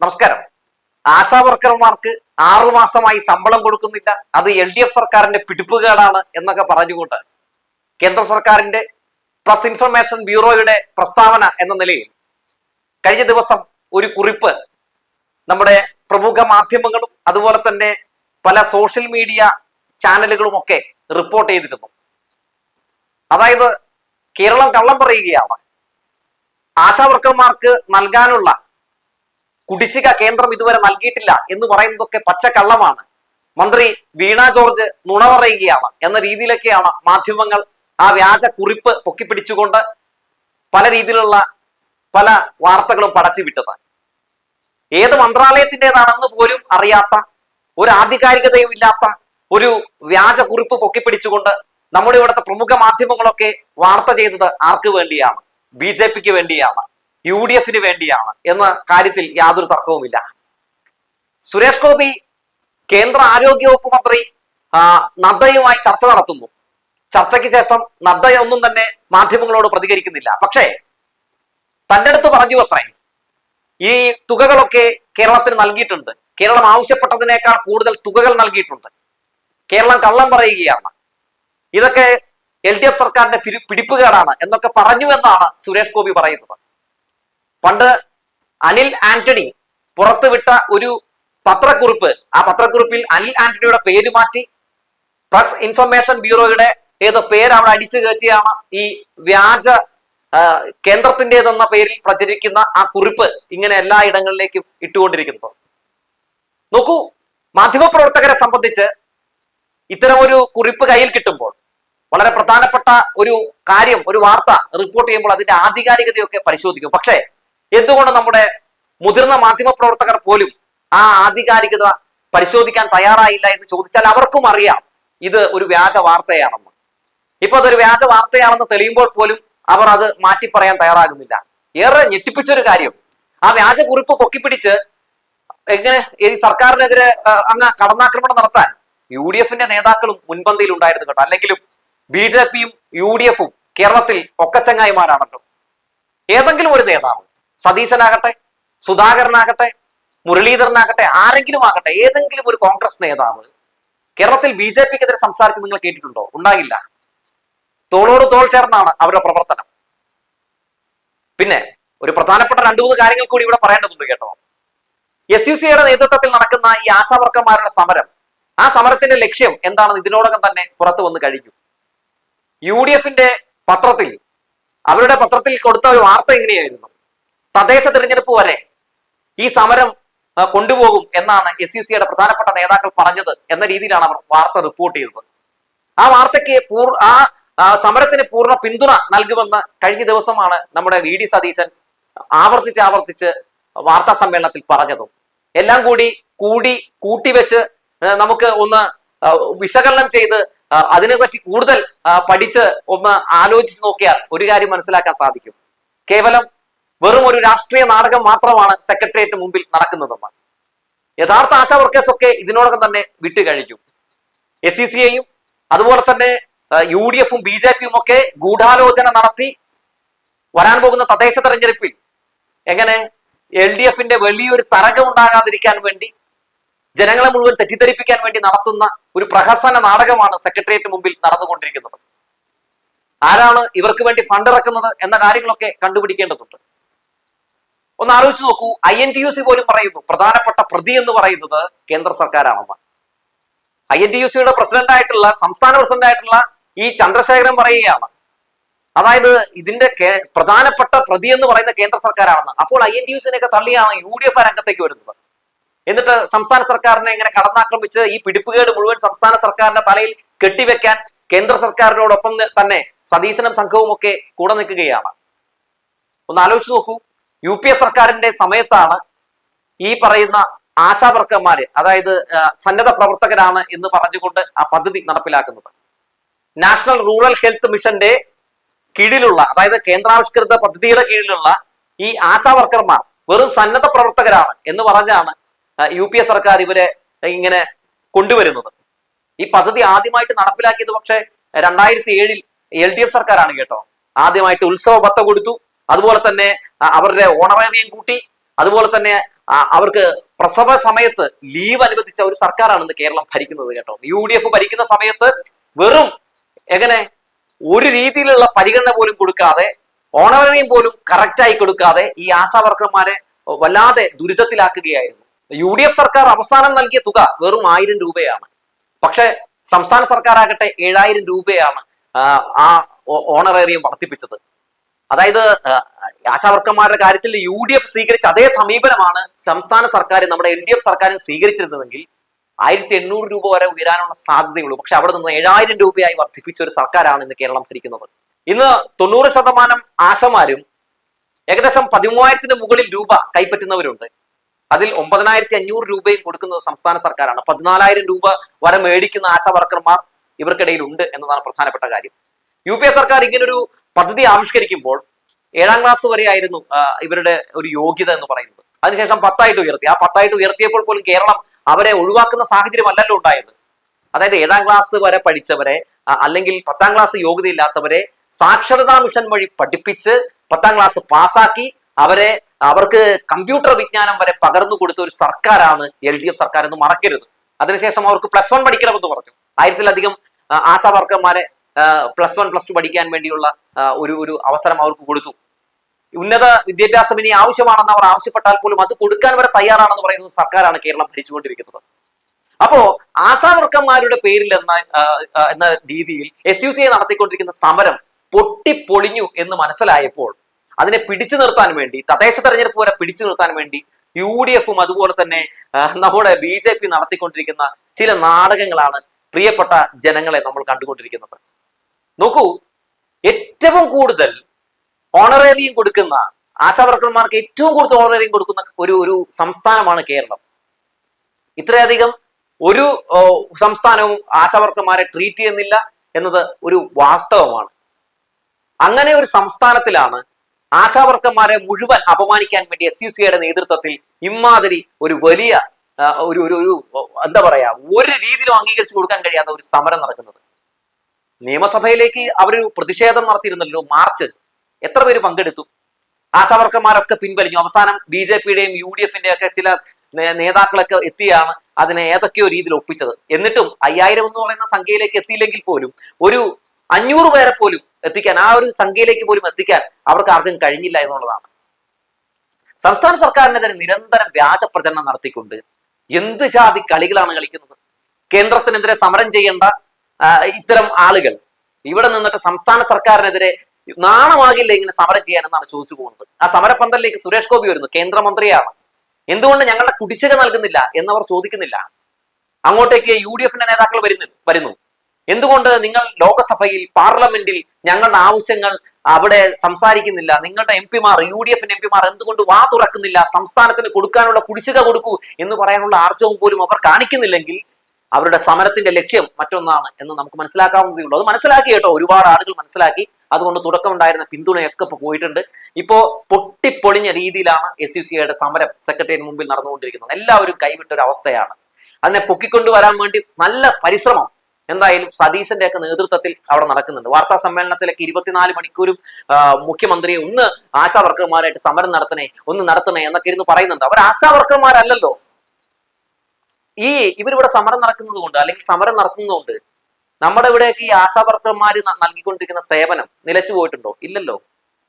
നമസ്കാരം. ആശാ വർക്കർമാർക്ക് ആറുമാസമായി ശമ്പളം കൊടുക്കുന്നില്ല. അത് എൽ ഡി എഫ് സർക്കാരിന്റെ പിടിപ്പുകേടാണ് എന്നൊക്കെ പറഞ്ഞുകൊണ്ട് കേന്ദ്ര സർക്കാരിന്റെ പ്രസ് ഇൻഫർമേഷൻ ബ്യൂറോയുടെ പ്രസ്താവന എന്ന നിലയിൽ കഴിഞ്ഞ ദിവസം ഒരു കുറിപ്പ് നമ്മുടെ പ്രമുഖ മാധ്യമങ്ങളും അതുപോലെ തന്നെ പല സോഷ്യൽ മീഡിയ ചാനലുകളും ഒക്കെ റിപ്പോർട്ട് ചെയ്തിരുന്നു. അതായത് കേരളം കള്ളം പറയുകയാണ്. ആശാവർക്കർമാർക്ക് നൽകാനുള്ള കുടിശ്ശിക കേന്ദ്രം ഇതുവരെ നൽകിയിട്ടില്ല എന്ന് പറയുന്നതൊക്കെ പച്ചക്കള്ളമാണ്. മന്ത്രി വീണ ജോർജ് നുണ പറയുകയാണ് എന്ന രീതിയിലൊക്കെയാണ് മാധ്യമങ്ങൾ ആ വ്യാജ കുറിപ്പ് പൊക്കിപ്പിടിച്ചുകൊണ്ട് പല രീതിയിലുള്ള പല വാർത്തകളും പടച്ചു വിട്ടത്. ഏത് മന്ത്രാലയത്തിന്റെതാണെന്ന് പോലും അറിയാത്ത ഒരു ആധികാരികതയും ഇല്ലാത്ത ഒരു വ്യാജ കുറിപ്പ് പൊക്കിപ്പിടിച്ചുകൊണ്ട് നമ്മുടെ ഇവിടുത്തെ പ്രമുഖ മാധ്യമങ്ങളൊക്കെ വാർത്ത ചെയ്തത് ആർക്ക് വേണ്ടിയാണ്? ബി ജെ പിക്ക് വേണ്ടിയാണ്. യു ഡി എഫിന് വേണ്ടിയാണ് എന്ന കാര്യത്തിൽ യാതൊരു തർക്കവുമില്ല. സുരേഷ് ഗോപി കേന്ദ്ര ആരോഗ്യ വകുപ്പ് മന്ത്രി നദ്ദയുമായി ചർച്ച നടത്തുന്നു. ചർച്ചയ്ക്ക് ശേഷം നദ്ദ ഒന്നും തന്നെ മാധ്യമങ്ങളോട് പ്രതികരിക്കുന്നില്ല. പക്ഷേ തന്റെ അടുത്ത് പറഞ്ഞു അത്രേ. ഈ തുകകളൊക്കെ കേരളത്തിന് നൽകിയിട്ടുണ്ട്. കേരളം ആവശ്യപ്പെട്ടതിനേക്കാൾ കൂടുതൽ തുകകൾ നൽകിയിട്ടുണ്ട്. കേരളം കള്ളം പറയുകയാണ്. ഇതൊക്കെ എൽ ഡി എഫ് സർക്കാരിന്റെ പിടിപ്പുകേടാണ് എന്നൊക്കെ പറഞ്ഞു എന്നാണ് സുരേഷ് ഗോപി പറയുന്നത്. പണ്ട് അനിൽ ആന്റണി പുറത്തുവിട്ട ഒരു പത്രക്കുറിപ്പ് ആ പത്രക്കുറിപ്പിൽ അനിൽ ആന്റണിയുടെ പേര് മാറ്റി പ്രസ് ഇൻഫർമേഷൻ ബ്യൂറോയുടെ ഏതോ പേര് അവിടെ അടിച്ചു കയറ്റിയാണ് ഈ വ്യാജ കേന്ദ്രത്തിന്റെതെന്ന പേരിൽ പ്രചരിക്കുന്ന ആ കുറിപ്പ് ഇങ്ങനെ എല്ലാ ഇടങ്ങളിലേക്കും ഇട്ടുകൊണ്ടിരിക്കുന്നത് നോക്കൂ മാധ്യമപ്രവർത്തകരെ സംബന്ധിച്ച് ഇത്തരം ഒരു കുറിപ്പ് കയ്യിൽ കിട്ടുമ്പോൾ വളരെ പ്രധാനപ്പെട്ട ഒരു കാര്യം ഒരു വാർത്ത റിപ്പോർട്ട് ചെയ്യുമ്പോൾ അതിന്റെ ആധികാരികതയൊക്കെ പരിശോധിക്കും. പക്ഷേ എന്തുകൊണ്ട് നമ്മുടെ മുതിർന്ന മാധ്യമ പ്രവർത്തകർ പോലും ആ ആധികാരികത പരിശോധിക്കാൻ തയ്യാറായില്ല എന്ന് ചോദിച്ചാൽ അവർക്കും അറിയാം. ഇത് ഒരു വ്യാജ വാർത്തയാണെന്ന്. ഇപ്പൊ അതൊരു വ്യാജ വാർത്തയാണെന്ന് തെളിയുമ്പോൾ പോലും അവർ അത് മാറ്റി പറയാൻ തയ്യാറാകുന്നില്ല. ഏറെ ഞെട്ടിപ്പിച്ചൊരു കാര്യം. ആ വ്യാജ കുറിപ്പ് പൊക്കിപ്പിടിച്ച് എങ്ങനെ ഈ സർക്കാരിനെതിരെ അങ്ങ് കടന്നാക്രമണം നടത്താൻ യു ഡി എഫിന്റെ നേതാക്കളും മുൻപന്തിയിൽ ഉണ്ടായിരുന്നു കേട്ടോ. അല്ലെങ്കിലും ബി ജെ പിയും യു ഡി എഫും കേരളത്തിൽ ഒക്കച്ചങ്ങായിമാരാണല്ലോ. ഏതെങ്കിലും ഒരു നേതാവ് സതീശനാകട്ടെ സുധാകരനാകട്ടെ മുരളീധരനാകട്ടെ ആരെങ്കിലും ആകട്ടെ ഏതെങ്കിലും ഒരു കോൺഗ്രസ് നേതാവ് കേരളത്തിൽ ബി ജെ പിക്കെതിരെ സംസാരിച്ച് നിങ്ങൾ കേട്ടിട്ടുണ്ടോ? ഉണ്ടാകില്ല. തോളോട് തോൾ ചേർന്നാണ് അവരുടെ പ്രവർത്തനം. പിന്നെ ഒരു പ്രധാനപ്പെട്ട രണ്ടു മൂന്ന് കാര്യങ്ങൾ കൂടി ഇവിടെ പറയേണ്ടതുണ്ട് കേട്ടോ. എസ് യു സിയുടെ നേതൃത്വത്തിൽ നടക്കുന്ന ഈ ആശാവർക്കന്മാരുടെ സമരം ആ സമരത്തിന്റെ ലക്ഷ്യം എന്താണെന്ന് ഇതിനോടകം തന്നെ പുറത്തു വന്ന് കഴിഞ്ഞു. യു ഡി എഫിന്റെ പത്രത്തിൽ അവരുടെ പത്രത്തിൽ കൊടുത്ത ഒരു വാർത്ത എങ്ങനെയായിരുന്നു തദ്ദേശ തിരഞ്ഞെടുപ്പ് വരെ ഈ സമരം കൊണ്ടുപോകും എന്നാണ് എസ് യു സിയുടെ പ്രധാനപ്പെട്ട നേതാക്കൾ പറഞ്ഞത് എന്ന രീതിയിലാണ് അവർ വാർത്ത റിപ്പോർട്ട് ചെയ്തത്. ആ വാർത്തയ്ക്ക് പൂർ ആ സമരത്തിന് പൂർണ പിന്തുണ നൽകുമെന്ന് കഴിഞ്ഞ ദിവസമാണ് നമ്മുടെ വി ഡി സതീശൻ ആവർത്തിച്ച് ആവർത്തിച്ച് വാർത്താ സമ്മേളനത്തിൽ പറഞ്ഞതും. എല്ലാം കൂടി കൂടി കൂട്ടിവെച്ച് നമുക്ക് ഒന്ന് വിശകലനം ചെയ്ത് അതിനെപ്പറ്റി കൂടുതൽ പഠിച്ച് ഒന്ന് ആലോചിച്ച് നോക്കിയാൽ ഒരു കാര്യം മനസ്സിലാക്കാൻ സാധിക്കും. കേവലം വെറും ഒരു രാഷ്ട്രീയ നാടകം മാത്രമാണ് സെക്രട്ടേറിയറ്റ് മുമ്പിൽ നടക്കുന്നതെന്ന് യഥാർത്ഥ ആശാ വർക്കേഴ്സ് ഒക്കെ ഇതിനോടകം തന്നെ വിട്ടുകഴിഞ്ഞു. എസ് സി സിയെയും അതുപോലെ തന്നെ യു ഡി എഫും ബി ജെ പിയും ഒക്കെ ഗൂഢാലോചന നടത്തി വരാൻ പോകുന്ന തദ്ദേശ തെരഞ്ഞെടുപ്പിൽ എങ്ങനെ എൽ ഡി എഫിന്റെ വലിയൊരു തരംഗം ഉണ്ടാകാതിരിക്കാൻ വേണ്ടി ജനങ്ങളെ മുഴുവൻ തെറ്റിദ്ധരിപ്പിക്കാൻ വേണ്ടി നടത്തുന്ന ഒരു പ്രഹസന നാടകമാണ് സെക്രട്ടേറിയറ്റ് മുമ്പിൽ നടന്നുകൊണ്ടിരിക്കുന്നത്. ആരാണ് ഇവർക്ക് വേണ്ടി ഫണ്ട് ഇറക്കുന്നത് എന്ന കാര്യങ്ങളൊക്കെ കണ്ടുപിടിക്കേണ്ടതുണ്ട്. ഒന്ന് ആലോചിച്ച് നോക്കൂ. I N T U C പോലും പറയുന്നു. പ്രധാനപ്പെട്ട പ്രതി എന്ന് പറയുന്നത് കേന്ദ്ര സർക്കാരാണെന്ന്. ഐ എൻ ടി യു സിയുടെ പ്രസിഡന്റ് ആയിട്ടുള്ള സംസ്ഥാന പ്രസിഡന്റ് ആയിട്ടുള്ള ഈ ചന്ദ്രശേഖരൻ പറയുകയാണ്. അതായത് ഇതിന്റെ പ്രധാനപ്പെട്ട പ്രതി എന്ന് പറയുന്ന കേന്ദ്ര സർക്കാരാണെന്ന്. അപ്പോൾ ഐ എൻ ടി യു സിനെയൊക്കെ തള്ളിയാണ് യു ഡി എഫ് രംഗത്തേക്ക് വരുന്നത്. എന്നിട്ട് സംസ്ഥാന സർക്കാരിനെ ഇങ്ങനെ കടന്നാക്രമിച്ച് ഈ പിടിപ്പുകേട് മുഴുവൻ സംസ്ഥാന സർക്കാരിന്റെ തലയിൽ കെട്ടിവെക്കാൻ കേന്ദ്ര സർക്കാരിനോടൊപ്പം തന്നെ സതീശനും സംഘവും ഒക്കെ കൂടെ നിൽക്കുകയാണ്. ഒന്ന് ആലോചിച്ച് നോക്കൂ. യു പി എ സർക്കാരിന്റെ സമയത്താണ് ഈ പറയുന്ന ആശാവർക്കന്മാര് അതായത് സന്നദ്ധ പ്രവർത്തകരാണ് എന്ന് പറഞ്ഞുകൊണ്ട് ആ പദ്ധതി നടപ്പിലാക്കുന്നത്. നാഷണൽ റൂറൽ ഹെൽത്ത് മിഷന്റെ കീഴിലുള്ള അതായത് കേന്ദ്രാവിഷ്കൃത പദ്ധതിയുടെ കീഴിലുള്ള ഈ ആശാവർക്കർമാർ വെറും സന്നദ്ധ പ്രവർത്തകരാണ് എന്ന് പറഞ്ഞാണ് യു പി എ സർക്കാർ ഇവരെ ഇങ്ങനെ കൊണ്ടുവരുന്നത്. ഈ പദ്ധതി ആദ്യമായിട്ട് നടപ്പിലാക്കിയത് പക്ഷേ രണ്ടായിരത്തി ഏഴിൽ എൽ ഡി എഫ് സർക്കാരാണ് കേട്ടോ. ആദ്യമായിട്ട് ഉത്സവ ഭത്ത കൊടുത്തു. അതുപോലെ തന്നെ അവരുടെ ഓണറേറിയം കൂട്ടി അതുപോലെ തന്നെ അവർക്ക് പ്രസവ സമയത്ത് ലീവ് അനുവദിച്ച ഒരു സർക്കാരാണ് ഇന്ന് കേരളം ഭരിക്കുന്നത് കേട്ടോ. യു ഡി എഫ് ഭരിക്കുന്ന സമയത്ത് വെറും എങ്ങനെ ഒരു രീതിയിലുള്ള പരിഗണന പോലും കൊടുക്കാതെ ഓണറേറിയം പോലും കറക്റ്റായി കൊടുക്കാതെ ഈ ആശാ വർക്കർമാരെ വല്ലാതെ ദുരിതത്തിലാക്കുകയായിരുന്നു. യു ഡി എഫ് സർക്കാർ അവസാനം നൽകിയ തുക വെറും ആയിരം രൂപയാണ്. പക്ഷെ സംസ്ഥാന സർക്കാർ ആകട്ടെ ഏഴായിരം രൂപയാണ് ആ ഓണറേറിയം വർദ്ധിപ്പിച്ചത്. അതായത് ആശാവർക്കന്മാരുടെ കാര്യത്തിൽ യു ഡി എഫ് സ്വീകരിച്ച അതേ സമീപനമാണ് സംസ്ഥാന സർക്കാർ നമ്മുടെ എൽ ഡി എഫ് സർക്കാരും സ്വീകരിച്ചിരുന്നതെങ്കിൽ ആയിരത്തി എണ്ണൂറ് രൂപ വരെ ഉയരാനുള്ള സാധ്യതയുള്ളൂ. പക്ഷെ അവിടെ നിന്ന് ഏഴായിരം രൂപയായി വർദ്ധിപ്പിച്ച ഒരു സർക്കാരാണ് ഇന്ന് കേരളം ഭരിക്കുന്നത്. ഇന്ന് തൊണ്ണൂറ് ശതമാനം ആശമാരും ഏകദേശം പതിമൂവായിരത്തിന് മുകളിൽ രൂപ കൈപ്പറ്റുന്നവരുണ്ട്. അതിൽ ഒമ്പതിനായിരത്തി അഞ്ഞൂറ് രൂപയും കൊടുക്കുന്നത് സംസ്ഥാന സർക്കാരാണ്. പതിനാലായിരം രൂപ വരെ മേടിക്കുന്ന ആശാ വർക്കർമാർ ഇവർക്കിടയിൽ ഉണ്ട് എന്നതാണ് പ്രധാനപ്പെട്ട കാര്യം. യു പി എ സർക്കാർ ഇങ്ങനൊരു പദ്ധതി ആവിഷ്കരിക്കുമ്പോൾ ഏഴാം ക്ലാസ് വരെ ആയിരുന്നു ഇവരുടെ ഒരു യോഗ്യത എന്ന് പറയുന്നത്. അതിനുശേഷം പത്തായിട്ട് ഉയർത്തി. ആ പത്തായിട്ട് ഉയർത്തിയപ്പോൾ പോലും കേരളം അവരെ ഒഴിവാക്കുന്ന സാഹചര്യമല്ലല്ലോ ഉണ്ടായത്. അതായത് ഏഴാം ക്ലാസ് വരെ പഠിച്ചവരെ അല്ലെങ്കിൽ പത്താം ക്ലാസ് യോഗ്യതയില്ലാത്തവരെ സാക്ഷരതാ മിഷൻ വഴി പഠിപ്പിച്ച് പത്താം ക്ലാസ് പാസ്സാക്കി അവരെ അവർക്ക് കമ്പ്യൂട്ടർ വിജ്ഞാനം വരെ പകർന്നു കൊടുത്ത ഒരു സർക്കാരാണ് എൽ ഡി എഫ് സർക്കാർ എന്ന് മറക്കരുത്. അതിനുശേഷം അവർക്ക് പ്ലസ് വൺ പഠിക്കണമെന്ന് പറഞ്ഞു. ആയിരത്തിലധികം ആശാവർക്കന്മാരെ പ്ലസ് വൺ പ്ലസ് ടു പഠിക്കാൻ വേണ്ടിയുള്ള ഒരു ഒരു അവസരം അവർക്ക് കൊടുത്തു. ഉന്നത വിദ്യാഭ്യാസം ഇനി ആവശ്യമാണെന്ന് അവർ ആവശ്യപ്പെട്ടാൽ പോലും അത് കൊടുക്കാൻ വരെ തയ്യാറാണെന്ന് പറയുന്നത് സർക്കാരാണ് കേരളം ഭരിച്ചുകൊണ്ടിരിക്കുന്നത്. അപ്പോ ആശാവർക്കന്മാരുടെ പേരിൽ എന്ന എന്ന രീതിയിൽ എസ് യു സി നടത്തിക്കൊണ്ടിരിക്കുന്ന സമരം പൊട്ടിപ്പൊളിഞ്ഞു എന്ന് മനസ്സിലായപ്പോൾ അതിനെ പിടിച്ചു നിർത്താൻ വേണ്ടി തദ്ദേശ തെരഞ്ഞെടുപ്പ് വരെ പിടിച്ചു നിർത്താൻ വേണ്ടി യു ഡി എഫും അതുപോലെ തന്നെ നമ്മുടെ ബി ജെ പി നടത്തിക്കൊണ്ടിരിക്കുന്ന ചില നാടകങ്ങളാണ് പ്രിയപ്പെട്ട ജനങ്ങളെ നമ്മൾ കണ്ടുകൊണ്ടിരിക്കുന്നത്. നോക്കൂ ഏറ്റവും കൂടുതൽ ഓണറേറിയം കൊടുക്കുന്ന ആശാവർക്കർമാർക്ക് ഏറ്റവും കൂടുതൽ ഓണറേറിയം കൊടുക്കുന്ന ഒരു ഒരു സംസ്ഥാനമാണ് കേരളം. ഇത്രയധികം ഒരു സംസ്ഥാനവും ആശാവർക്കർമാരെ ട്രീറ്റ് ചെയ്യുന്നില്ല എന്നത് ഒരു വാസ്തവമാണ്. അങ്ങനെ ഒരു സംസ്ഥാനത്തിലാണ് ആശാവർക്കർമാരെ മുഴുവൻ അപമാനിക്കാൻ വേണ്ടി എസ് യു സിയുടെ നേതൃത്വത്തിൽ ഇമാതിരി ഒരു വലിയ ഒരു ഒരു എന്താ പറയാ ഒരു രീതിയിലും അംഗീകരിച്ചു കൊടുക്കാൻ കഴിയാത്ത ഒരു സമരം നടക്കുന്നത്. നിയമസഭയിലേക്ക് അവർ പ്രതിഷേധം നടത്തിയിരുന്നല്ലോ മാർച്ച് എത്ര പേര് പങ്കെടുത്തു? ആശാവർക്കന്മാരൊക്കെ പിൻവലിഞ്ഞു. അവസാനം ബി ജെ പിയുടെയും യു ഡി എഫിന്റെ ഒക്കെ ചില നേതാക്കളൊക്കെ എത്തിയാണ് അതിനെ ഏതൊക്കെയോ രീതിയിൽ ഒപ്പിച്ചത്. എന്നിട്ടും അയ്യായിരം എന്ന് പറയുന്ന സംഖ്യയിലേക്ക് എത്തിയില്ലെങ്കിൽ പോലും ഒരു അഞ്ഞൂറ് പേരെ പോലും എത്തിക്കാൻ ആ ഒരു സംഖ്യയിലേക്ക് പോലും എത്തിക്കാൻ അവർക്ക് ആർക്കും കഴിഞ്ഞില്ല എന്നുള്ളതാണ്. സംസ്ഥാന സർക്കാരിനെതിരെ നിരന്തരം വ്യാജ പ്രചരണം നടത്തിക്കൊണ്ട് എന്ത് ജാതി കളികളാണ് കളിക്കുന്നത്? കേന്ദ്രത്തിനെതിരെ സമരം ചെയ്യേണ്ട ഇത്തരം ആളുകൾ ഇവിടെ നിന്നിട്ട് സംസ്ഥാന സർക്കാരിനെതിരെ നാണമാകില്ല ഇങ്ങനെ സമരം ചെയ്യാനെന്നാണ് ചോദിച്ചു പോകുന്നത്. ആ സമരപന്തലിലേക്ക് സുരേഷ് ഗോപി വരുന്നു കേന്ദ്രമന്ത്രിയാണ്. എന്തുകൊണ്ട് ഞങ്ങളുടെ കുടിശ്ശിക നൽകുന്നില്ല എന്നവർ ചോദിക്കുന്നില്ല. അങ്ങോട്ടേക്ക് യു ഡി എഫിന്റെ നേതാക്കൾ വരുന്നു വരുന്നു. എന്തുകൊണ്ട് നിങ്ങൾ ലോക്സഭയിൽ പാർലമെന്റിൽ ഞങ്ങളുടെ ആവശ്യങ്ങൾ അവിടെ സംസാരിക്കുന്നില്ല? നിങ്ങളുടെ എം പിമാർ യു ഡി എഫിന്റെ എം പിമാർ എന്തുകൊണ്ട് വാ തുറക്കുന്നില്ല? സംസ്ഥാനത്തിന് കൊടുക്കാനുള്ള കുടിശ്ശിക കൊടുക്കൂ എന്ന് പറയാനുള്ള ആർജവും പോലും അവർ കാണിക്കുന്നില്ലെങ്കിൽ അവരുടെ സമരത്തിന്റെ ലക്ഷ്യം മറ്റൊന്നാണ് എന്ന് നമുക്ക് മനസ്സിലാക്കാവുന്നതേ ഉള്ളൂ. അത് മനസ്സിലാക്കി കേട്ടോ. ഒരുപാട് ആളുകൾ മനസ്സിലാക്കി. അതുകൊണ്ട് തുടക്കമുണ്ടായിരുന്ന പിന്തുണയൊക്കെ ഇപ്പൊ പോയിട്ടുണ്ട്. ഇപ്പോ പൊട്ടിപ്പൊളിഞ്ഞ രീതിയിലാണ് എസ് യു സിയുടെ സമരം സെക്രട്ടേറിയറ്റ് മുമ്പിൽ നടന്നുകൊണ്ടിരിക്കുന്നത്. എല്ലാവരും കൈവിട്ട ഒരു അവസ്ഥയാണ്. അതിനെ പൊക്കിക്കൊണ്ടുവരാൻ വേണ്ടി നല്ല പരിശ്രമം എന്തായാലും സതീശന്റെ ഒക്കെ നേതൃത്വത്തിൽ അവിടെ നടക്കുന്നുണ്ട്. വാർത്താ സമ്മേളനത്തിലൊക്കെ ഇരുപത്തിനാല് മണിക്കൂറും മുഖ്യമന്ത്രി ഒന്ന് ആശാ വർക്കർമാരായിട്ട് സമരം നടത്തണേ ഒന്ന് നടത്തണേ എന്നൊക്കെ ഇരുന്ന് പറയുന്നുണ്ട്. അവർ ആശാ വർക്കർമാരല്ലല്ലോ. ഈ ഇവരിവിടെ സമരം നടക്കുന്നത് കൊണ്ട് അല്ലെങ്കിൽ സമരം നടത്തുന്നതുകൊണ്ട് നമ്മുടെ ഇവിടെയൊക്കെ ഈ ആശാ വർക്കർമാർ നൽകിക്കൊണ്ടിരിക്കുന്ന സേവനം നിലച്ചു പോയിട്ടുണ്ടോ? ഇല്ലല്ലോ.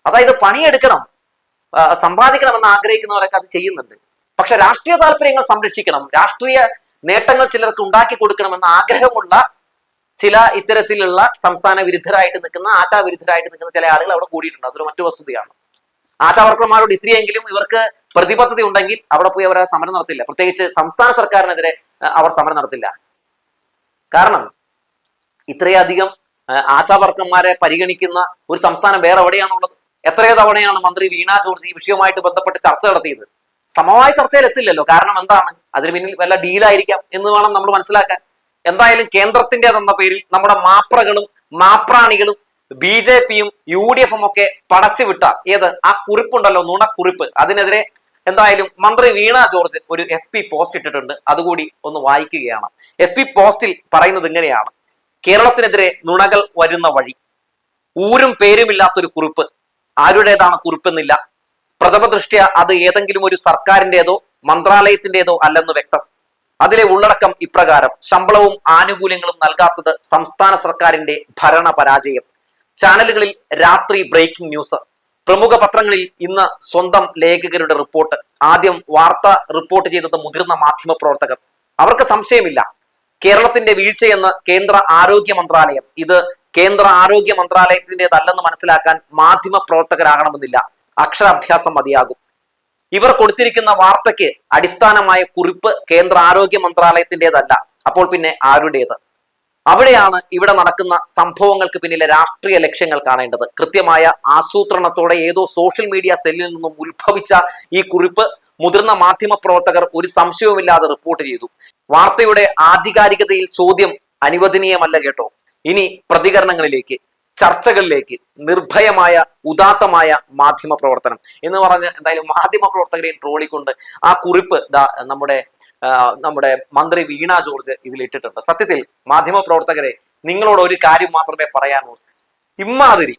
അതായത് പണിയെടുക്കണം സമ്പാദിക്കണം എന്ന് ആഗ്രഹിക്കുന്നവരൊക്കെ അത് ചെയ്യുന്നുണ്ട്. പക്ഷെ രാഷ്ട്രീയ താല്പര്യങ്ങൾ സംരക്ഷിക്കണം രാഷ്ട്രീയ നേട്ടങ്ങൾ ചിലർക്ക് ഉണ്ടാക്കി കൊടുക്കണമെന്ന ആഗ്രഹമുള്ള ചില ഇത്തരത്തിലുള്ള സംസ്ഥാന വിരുദ്ധരായിട്ട് നിൽക്കുന്ന ആശാ വിരുദ്ധരായിട്ട് നിൽക്കുന്ന ചില ആളുകൾ അവിടെ കൂടിയിട്ടുണ്ട്. അതൊരു മറ്റു വസ്തുതയാണ്. ആശാവർക്കർമാരോട് ഇത്രയെങ്കിലും ഇവർക്ക് പ്രതിബദ്ധത ഉണ്ടെങ്കിൽ അവിടെ പോയി അവർ സമരം നടത്തില്ല. പ്രത്യേകിച്ച് സംസ്ഥാന സർക്കാരിനെതിരെ അവർ സമരം നടത്തില്ല. കാരണം ഇത്രയധികം ആശാവർക്കന്മാരെ പരിഗണിക്കുന്ന ഒരു സംസ്ഥാനം വേറെ എവിടെയാണുള്ളത്? എത്രയോ തവണയാണ് മന്ത്രി വീണാ ജോർജ് ഈ വിഷയവുമായിട്ട് ബന്ധപ്പെട്ട് ചർച്ച നടത്തിയത്. സമവായ ചർച്ചയിൽ എത്തില്ലല്ലോ. കാരണം എന്താണ്? അതിന് പിന്നിൽ വല്ല ഡീലായിരിക്കാം എന്ന് വേണം നമ്മൾ മനസ്സിലാക്കാൻ. എന്തായാലും കേന്ദ്രത്തിന്റെ തന്ന പേരിൽ നമ്മുടെ മാപ്രകളും മാപ്രാണികളും ബി ജെ പിയും യു ഡി എഫും ഒക്കെ പടച്ചുവിട്ട ഏത്? ആ കുറിപ്പുണ്ടല്ലോ നുണക്കുറിപ്പ്. അതിനെതിരെ എന്തായാലും മന്ത്രി വീണ ജോർജ് ഒരു എഫ് പി പോസ്റ്റ് ഇട്ടിട്ടുണ്ട്. അതുകൂടി ഒന്ന് വായിക്കുകയാണ്. എഫ് പി പോസ്റ്റിൽ പറയുന്നത് ഇങ്ങനെയാണ്. കേരളത്തിനെതിരെ നുണകൾ വരുന്ന വഴി ഊരും പേരുമില്ലാത്തൊരു കുറിപ്പ്. ആരുടേതാണ് കുറിപ്പെന്നില്ല. പ്രഥമ ദൃഷ്ട്യ അത് ഏതെങ്കിലും ഒരു സർക്കാരിന്റെതോ മന്ത്രാലയത്തിന്റേതോ അല്ലെന്ന് വ്യക്തം. അതിലെ ഉള്ളടക്കം ഇപ്രകാരം. ശമ്പളവും ആനുകൂല്യങ്ങളും നൽകാത്തത് സംസ്ഥാന സർക്കാരിന്റെ ഭരണ പരാജയം ചാനലുകളിൽ രാത്രി ബ്രേക്കിംഗ് ന്യൂസ് പ്രമുഖ പത്രങ്ങളിൽ ഇന്ന് സ്വന്തം ലേഖകരുടെ റിപ്പോർട്ട് ആദ്യം വാർത്ത റിപ്പോർട്ട് ചെയ്തത് മുതിർന്ന മാധ്യമ പ്രവർത്തകർ. അവർക്ക് സംശയമില്ല. കേരളത്തിന്റെ വീഴ്ചയെന്ന് കേന്ദ്ര ആരോഗ്യ മന്ത്രാലയം ഇത് കേന്ദ്ര ആരോഗ്യ മന്ത്രാലയത്തിന്റെതല്ലെന്ന് മനസ്സിലാക്കാൻ മാധ്യമ പ്രവർത്തകരാകണമെന്നില്ല. അക്ഷരാഭ്യാസം മതിയാകും. ഇവർ കൊടുത്തിരിക്കുന്ന വാർത്തയ്ക്ക് അടിസ്ഥാനമായ കുറിപ്പ് കേന്ദ്ര ആരോഗ്യ മന്ത്രാലയത്തിന്റെതല്ല അപ്പോൾ പിന്നെ ആരുടേത്? അവിടെയാണ് ഇവിടെ നടക്കുന്ന സംഭവങ്ങൾക്ക് പിന്നിലെ രാഷ്ട്രീയ ലക്ഷ്യങ്ങൾ കാണേണ്ടത്. കൃത്യമായ ആസൂത്രണത്തോടെ ഏതോ സോഷ്യൽ മീഡിയ സെല്ലിൽ നിന്നും ഉത്ഭവിച്ച ഈ കുറിപ്പ് മുതിർന്ന മാധ്യമ പ്രവർത്തകർ ഒരു സംശയവുമില്ലാതെ റിപ്പോർട്ട് ചെയ്തു. വാർത്തയുടെ ആധികാരികതയിൽ ചോദ്യം അനുവദനീയമല്ല കേട്ടോ. ഇനി പ്രതികരണങ്ങളിലേക്ക് ചർച്ചകളിലേക്ക് നിർഭയമായ ഉദാത്തമായ മാധ്യമ പ്രവർത്തനം. എന്ന് പറഞ്ഞ് എന്തായാലും മാധ്യമ പ്രവർത്തകരെയും ട്രോളിക്കൊണ്ട് ആ കുറിപ്പ് നമ്മുടെ നമ്മുടെ മന്ത്രി വീണ ജോർജ് ഇതിൽ ഇട്ടിട്ടുണ്ട് സത്യത്തിൽ മാധ്യമ പ്രവർത്തകരെ നിങ്ങളോട് ഒരു കാര്യം മാത്രമേ പറയാനുള്ളൂ. ഇമ്മാതിരി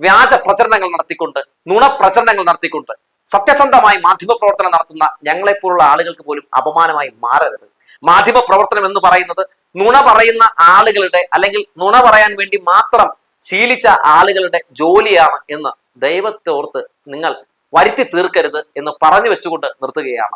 വ്യാജ പ്രചരണങ്ങൾ നടത്തിക്കൊണ്ട് നുണ പ്രചരണങ്ങൾ നടത്തിക്കൊണ്ട് സത്യസന്ധമായി മാധ്യമ പ്രവർത്തനം നടത്തുന്ന ഞങ്ങളെപ്പോലുള്ള ആളുകൾക്ക് പോലും അപമാനമായി മാറരുത്. മാധ്യമ പ്രവർത്തനം എന്ന് പറയുന്നത് നുണ പറയുന്ന ആളുകളുടെ അല്ലെങ്കിൽ നുണ പറയാൻ വേണ്ടി മാത്രം ശീലിച്ച ആളുകളുടെ ജോലിയാണ് എന്ന് ദൈവത്തോർത്ത് നിങ്ങൾ വരുത്തി തീർക്കരുത് എന്ന് പറഞ്ഞു വെച്ചുകൊണ്ട് നിർത്തുകയാണ്.